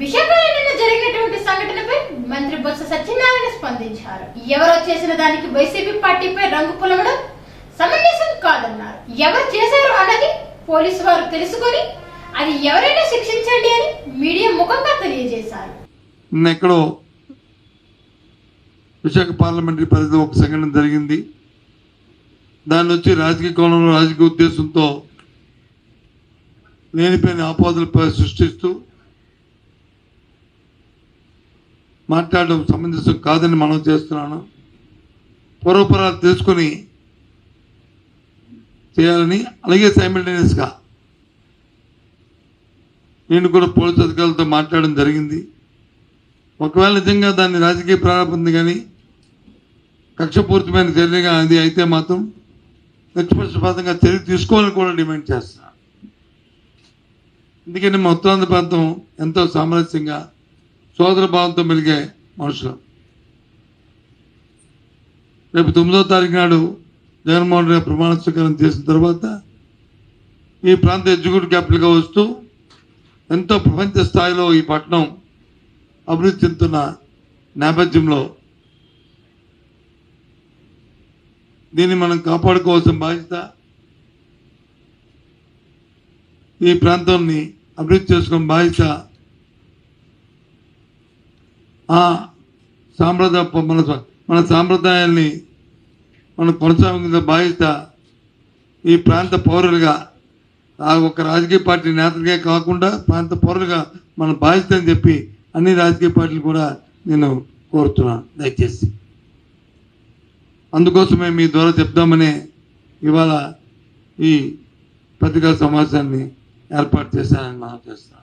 విశాఖ జరిగినటువంటి సంఘటనపై మంత్రి బొత్స సత్యనారాయణ స్పందించారు. ఎవరో చేసిన దానికి వైసీపీ పార్టీపై రంగు పొలవడం సమంజసం కాదన్నారు. ఎవరు చేశారు అన్నది పోలీసు వారు తెలుసుకొని అది ఎవరైనా శిక్షించండి అని మీడియా ముఖంగా తెలియజేశారు. ఎక్కడో విశాఖ పార్లమెంటరీ పరిధిలో ఒక సంఘటన జరిగింది. దాన్ని వచ్చి రాజకీయ కోణంలో రాజకీయ ఉద్దేశంతో లేనిపోయిన ఆపాదలు సృష్టిస్తూ మాట్లాడడం సమంజసం కాదని మనం చేస్తున్నాను. పూర్వపరాలు తెలుసుకొని చేయాలని అలాగే సైమిల్టేనియస్గా నేను కూడా పోలీస్ అధికారులతో మాట్లాడడం జరిగింది. ఒకవేళ నిజంగా దాన్ని రాజకీయ ప్రారంభం కానీ కక్షపూరితమైన చర్యగా అది అయితే మాత్రం నిష్పక్షపాతంగా చర్య తీసుకోవాలని కూడా డిమాండ్ చేస్తున్నాను. ఎందుకంటే మా ఉత్తరాంధ్ర ప్రాంతం ఎంతో సామరస్యంగా సోదర భావంతో మెలిగే మనుషులు. రేపు తొమ్మిదో తారీఖు నాడు జగన్మోహన్ రెడ్డి ప్రమాణ స్వీకారం చేసిన తర్వాత ఈ ప్రాంత ఎగ్జిక్యూటివ్ క్యాపిటల్గా వస్తూ ఎంతో ప్రపంచ స్థాయిలో ఈ పట్టణం అభివృద్ధి చెందుతున్న నేపథ్యంలో దీన్ని మనం కాపాడుకోవాల్సిన బాధ్యత ఈ ప్రాంతాన్ని అభివృద్ధి చేసుకున్న బాధ్యత ఆ సాంప్రదాయ మన మన సాంప్రదాయాల్ని మనం కొనసాగించిన బాధ్యత ఈ ప్రాంత పౌరులుగా ఆ ఒక రాజకీయ పార్టీ నేతలుగా కాకుండా ప్రాంత పౌరులుగా మన బాధ్యత అని చెప్పి అన్ని రాజకీయ పార్టీలు కూడా నేను కోరుతున్నాను దయచేసి. అందుకోసమే మీ ద్వారా చెప్దామనే ఇవాళ ఈ పత్రికా సమాచారాన్ని ఏర్పాటు చేశానని మనం చేస్తాను